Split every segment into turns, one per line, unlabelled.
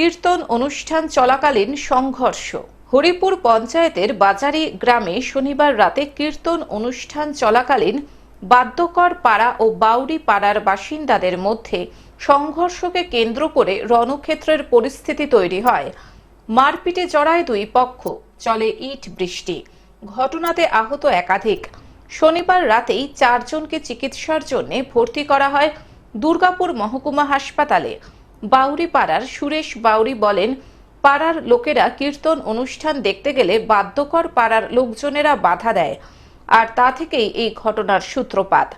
কীর্তন অনুষ্ঠান চলাকালীন সংঘর্ষ। হরিপুর পঞ্চায়েতের বাজারি গ্রামে শনিবার রাতে কীর্তন অনুষ্ঠান চলাকালীন বাদ্যকর পাড়া ও বাউরি পাড়ার বাসিন্দাদের মধ্যে সংঘর্ষকে কেন্দ্র করে রণক্ষেত্রের পরিস্থিতি তৈরি হয়। মারপিটে জড়ায় দুই পক্ষ, চলে ইট বৃষ্টি। ঘটনাতে আহত একাধিক। শনিবার রাতেই চারজনকে চিকিৎসার জন্য ভর্তি করা হয় দুর্গাপুর মহকুমা হাসপাতালে। বাউরি পাড়ার সুরেশ বাউরি বলেন, পাড়ার লোকেরা কীর্তন অনুষ্ঠান দেখতে গেলে বাদ্যকর পাড়ার লোকজনেরা বাধা দেয়, আর তা থেকেই এই ঘটনার সূত্রপাত।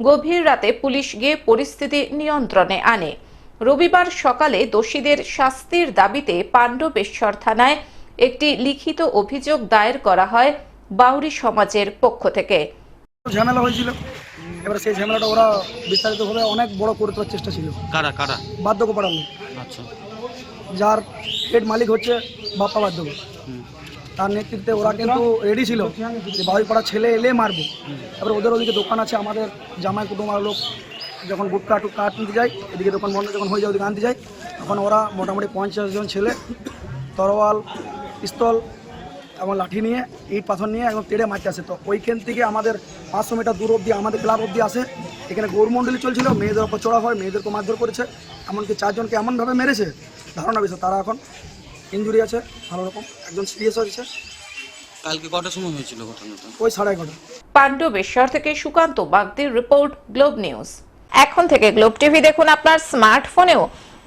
গভীর রাতে পুলিশ গিয়ে পরিস্থিতি নিয়ন্ত্রণে আনে। রবিবার সকালে দোষীদের শাস্তির দাবিতে পাণ্ডবেশ্বর থানায় একটি লিখিত অভিযোগ দায়ের করা হয় বাউরি সমাজের পক্ষ থেকে।
ঝামেলা হয়েছিল। এবার সেই ঝামেলাটা ওরা বিস্তারিতভাবে অনেক বড় করে তোলার চেষ্টা ছিল।
কারা কারা?
বার্ধক্য পাড়ালো
আচ্ছা।
যার হেড মালিক হচ্ছে বাপ্পা বার্ধক্য। তার নেতৃত্বে ওরা কিন্তু রেডি ছিল যে বাবুইপাড়া ছেলে এলে মারবে। তারপরে ওদের ওদিকে দোকান আছে আমাদের জামাই কুটুমার লোক যখন গুটকা টুটকা আনতে যায় এদিকে দোকান বন্ধ যখন হয়ে যায় ওদিকে আনতে যায় তখন ওরা মোটামুটি পঞ্চাশ জন ছেলে তরোয়াল পিস্তল এবং লাঠি নিয়ে ইট পাথর নিয়ে একদম তেড়ে মারতে আসে। তো ওইখান থেকে আমাদের পাঁচশো মিটার দূর অব্দি আমাদের ক্লাব অব্দি আসে। এখানে গৌরমণ্ডলী চলছিল মেয়েদের ওপর চড়া হয় মেয়েদেরকে মারধর করেছে। এমনকি চারজনকে এমনভাবে মেরেছে ধারণা বিষয় তারা এখন ইঞ্জুরি আছে ভালো রকম একজন সিরিয়াস হয়েছে।
কালকে কটার সময় হয়েছিল ঘটনাটা?
ওই সাড়ে এগারোটা।
পাণ্ডবেশ্বর থেকে সুকান্ত বাগদির রিপোর্ট গ্লোব নিউজ। এখন থেকে গ্লোব টিভি দেখুন আপনার স্মার্টফোনেও।